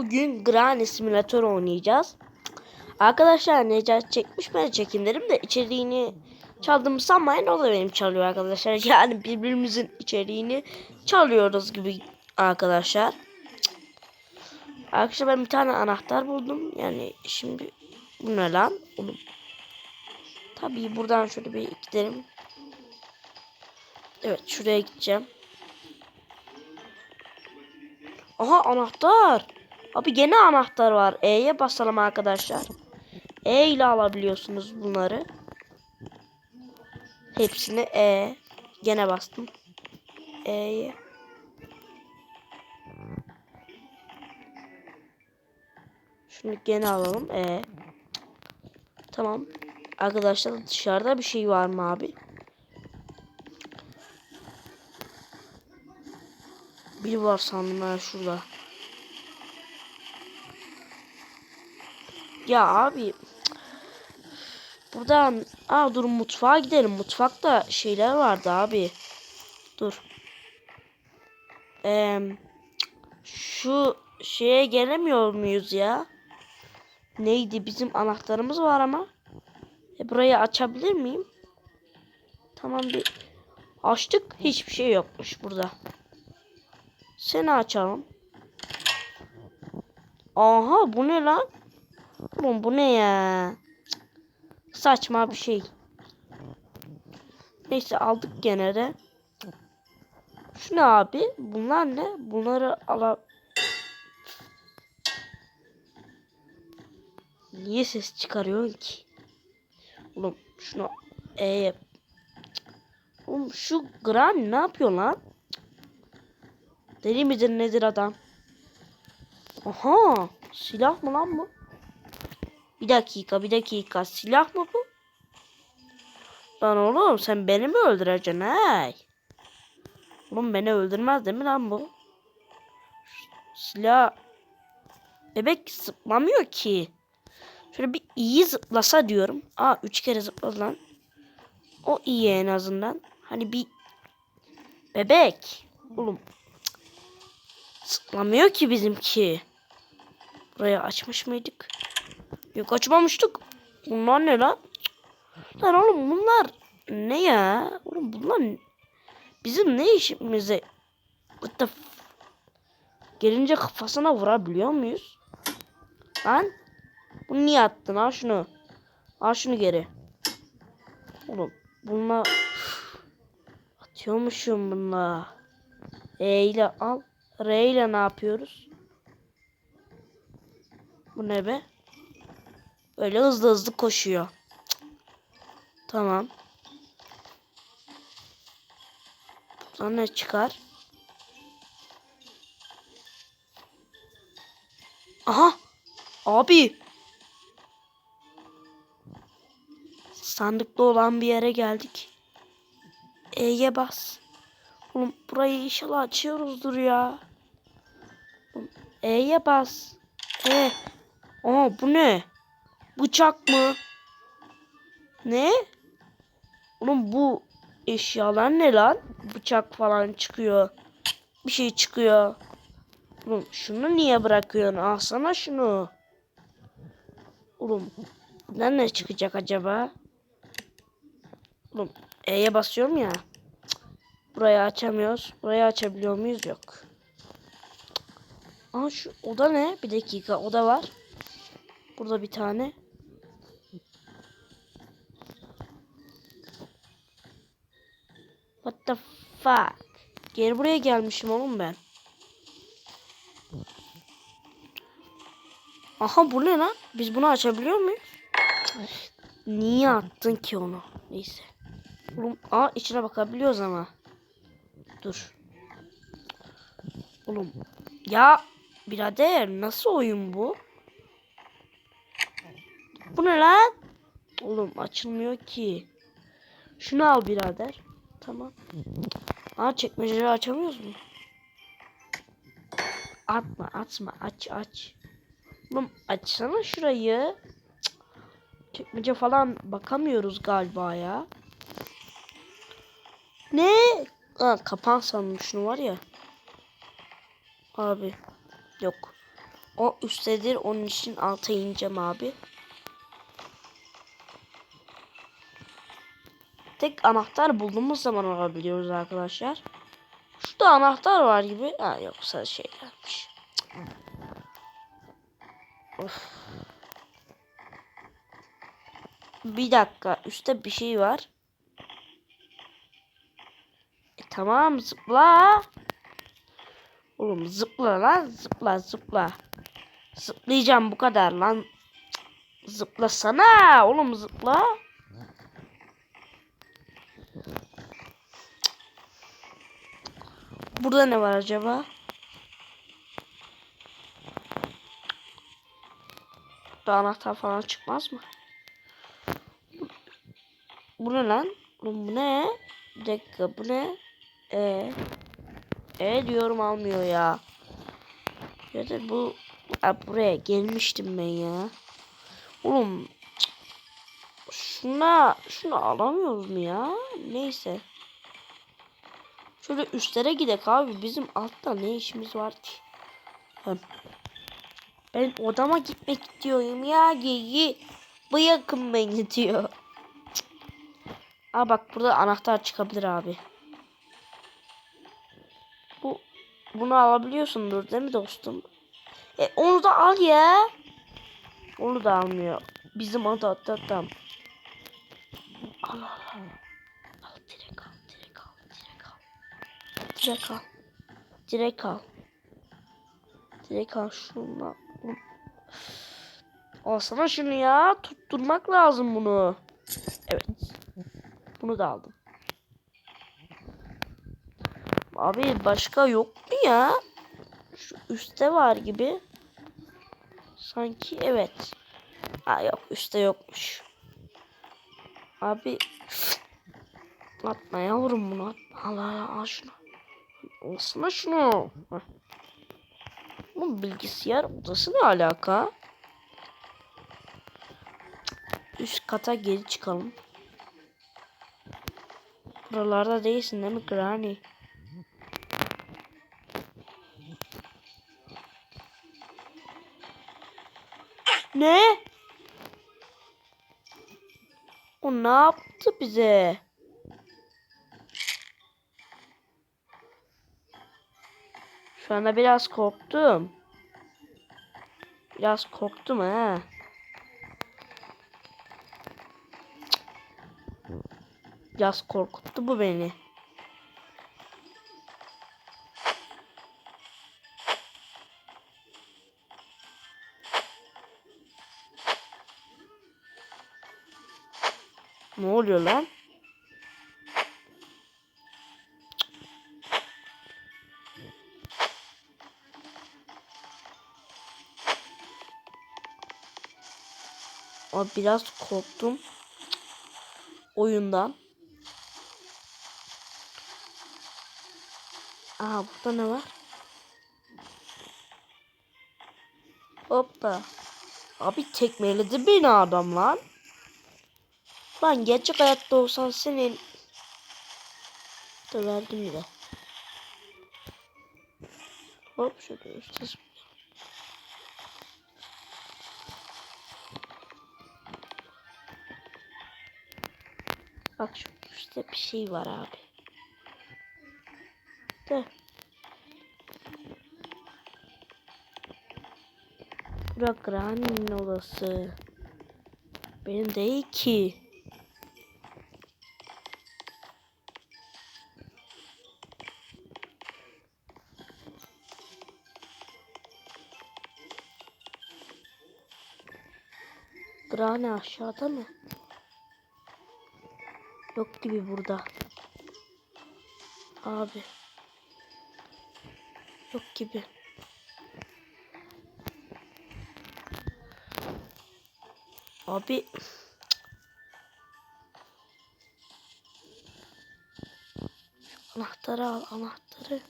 Bugün Granny Simulator oynayacağız. Arkadaşlar Necati çekmiş ben çekin dedim de içeriğini çaldığımı sanmayın o da benim çalıyor arkadaşlar. Yani birbirimizin içeriğini çalıyoruz gibi arkadaşlar. Arkadaşlar ben bir tane anahtar buldum. Yani şimdi bu ne lan? Oğlum. Tabii buradan şöyle bir gidelim. Evet şuraya gideceğim. Aha anahtar. Abi gene anahtar var. E'ye basalım arkadaşlar. E ile alabiliyorsunuz bunları. Hepsini E. Gene bastım. E'ye. Şunu gene alalım. E. Tamam. Arkadaşlar dışarıda bir şey var mı abi? Bir var sandım ben şurada. Ya abi. Buradan. Aa dur mutfağa gidelim. Mutfakta şeyler vardı abi. Dur. Ee, şu şeye gelemiyor muyuz ya? Neydi? Bizim anahtarımız var ama. E, burayı açabilir miyim? Tamam bir açtık. Hiçbir şey yokmuş burada. Seni açalım. Aha bu ne lan? Oğlum bu ne ya? Saçma bir şey. Neyse aldık gene de. Şu ne abi? Bunlar ne? Bunları ala... Niye ses çıkarıyorsun ki? Oğlum şunu E. Oğlum şu Gran ne yapıyor lan? Deli midir nedir adam? Aha silah mı lan bu? Bir dakika bir dakika silah mı bu? Lan oğlum sen beni mi öldüreceksin hey? Oğlum beni öldürmez değil mi lan bu? Silah Bebek zıplamıyor ki. Şöyle bir iyi zıplasa diyorum. Aa üç kere zıpladı lan. O iyi en azından. Hani bir bebek. Oğlum Zıplamıyor ki bizimki. Burayı açmış mıydık? Yok açmamıştık. Bunlar ne lan? Lan oğlum bunlar ne ya? Oğlum bunlar bizim ne işimize? What the Gelince kafasına vurabiliyor muyuz? Lan bunu niye attın? Al şunu. Al şunu geri. Oğlum bununla atıyormuşum bununla. E ile al. R ile ne yapıyoruz? Bu ne be? Böyle hızlı hızlı koşuyor. Tamam. Buradan ne çıkar? Aha! Abi! Sandıkta olan bir yere geldik. E'ye bas. Oğlum burayı inşallah açıyoruzdur ya. E'ye bas. E. Aa bu ne? Bıçak mı? Ne? Oğlum bu eşyalar ne lan? Bıçak falan çıkıyor. Bir şey çıkıyor. Oğlum şunu niye bırakıyorsun? Alsana şunu. Oğlum bundan ne çıkacak acaba? Oğlum E'ye basıyorum ya. Burayı açamıyoruz. Burayı açabiliyor muyuz? Yok. Aa şu oda ne? Bir dakika oda var. Burada bir tane. What the fuck? Geri buraya gelmişim oğlum ben. Aha bu ne lan? Biz bunu açabiliyor muyuz? Niye attın ki onu? Neyse. Oğlum, aa içine bakabiliyoruz ama. Dur. Oğlum. Ya birader nasıl oyun bu? Bu ne lan? Oğlum açılmıyor ki. Şunu al birader. Tamam. Aa çekmeceleri açamıyoruz mu? Atma atma aç aç. Oğlum açsana şurayı. Cık. Çekmece falan bakamıyoruz galiba ya. Ne? Aa, kapan sandım şunu var ya. Abi. Yok. O üsttedir. Onun için alta ineceğim abi. Tek anahtar bulduğumuz zaman alabiliyoruz arkadaşlar. Şurada anahtar var gibi. Ha yoksa şey gelmiş. Of. Bir dakika. Üstte bir şey var. E, tamam zıpla. Oğlum zıpla lan zıpla zıpla. Zıplayacağım bu kadar lan. Zıplasana oğlum zıpla. Burada ne var acaba? Burada anahtar falan çıkmaz mı? Bu ne lan? Bu ne? Bir dakika bu ne? E e diyorum almıyor ya. Ya da bu Ha, buraya gelmiştim ben ya. Oğlum şuna şunu alamıyoruz mu ya? Neyse. Şöyle üstlere gidek abi. Bizim altta ne işimiz var ki? Ben odama gitmek istiyorum ya. Geyi. Bırakın beni diyor. Aa bak burada anahtar çıkabilir abi. Bu bunu alabiliyorsundur değil mi dostum? E onu da al ya. Onu da almıyor. Bizim adı adam. Al al Direkt al. Direkt al. Direkt al şunu. Alsana şunu ya. Tutturmak lazım bunu. Evet. Bunu da aldım. Abi başka yok mu ya? Şu üstte var gibi. Sanki evet. Ha yok üstte yokmuş. Abi atma yavrum bunu atma. Al şunu. Alsana şunu. Bu bilgisayar odası ne alaka? Üst kata geri çıkalım. Buralarda değilsin değil mi Granny? Ne? O ne yaptı bize? Şu anda biraz korktum. Biraz korktum ha. Biraz korkuttu bu beni. Ne oluyor lan? Abi biraz korktum. Oyundan. Aha burada ne var? Hoppa. Abi tekmeledi beni adam lan. Lan gerçek hayatta olsan senin döverdim bile. Hop şöyle üstte Bak şu üstte bir şey var abi. De. Bura Granny'nin odası. Benim değil ki. Granny aşağıda mı? Yok gibi burada. Abi. Yok gibi. Abi. Anahtarı al anahtarı.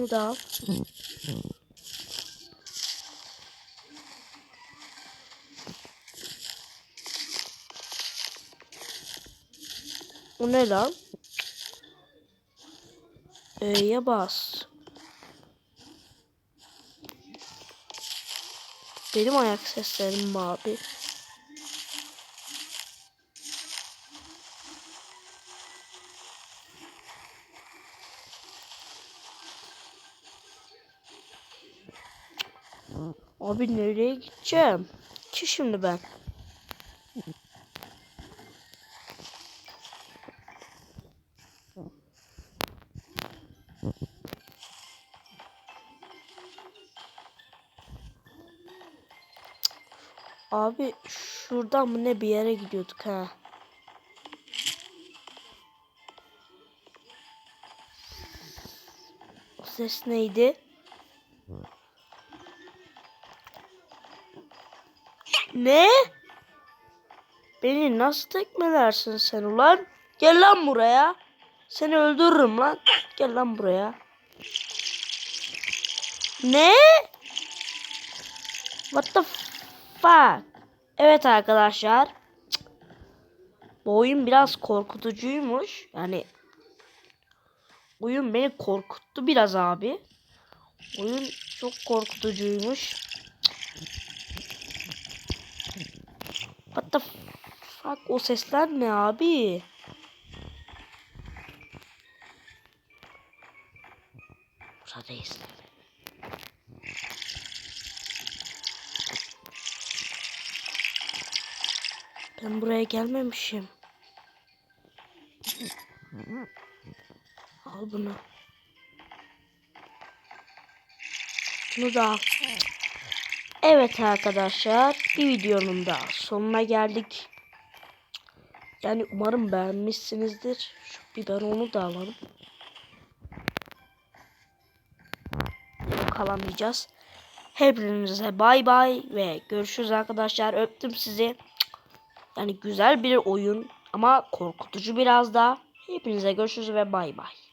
Bunu. O ne lan? E'ye bas. Benim ayak seslerim mi Abi nereye gideceğim? Ki şimdi ben? Abi şuradan mı ne bir yere gidiyorduk ha? O ses neydi? Ne? Beni nasıl tekmelersin sen ulan? Gel lan buraya. Seni öldürürüm lan. Gel lan buraya. Ne? What the fuck? Evet arkadaşlar. Bu oyun biraz korkutucuymuş. Yani oyun beni korkuttu biraz abi. Oyun çok korkutucuymuş. What the fuck o sesler ne abi? Buradayız. Ben buraya gelmemişim. Al bunu. Bunu da al. Evet arkadaşlar bir videonun da sonuna geldik. Yani umarım beğenmişsinizdir. Şu biberonu da alalım. Yok alamayacağız. Hepinize bay bay ve görüşürüz arkadaşlar. Öptüm sizi. Yani güzel bir oyun ama korkutucu biraz da. Hepinize görüşürüz ve bay bay.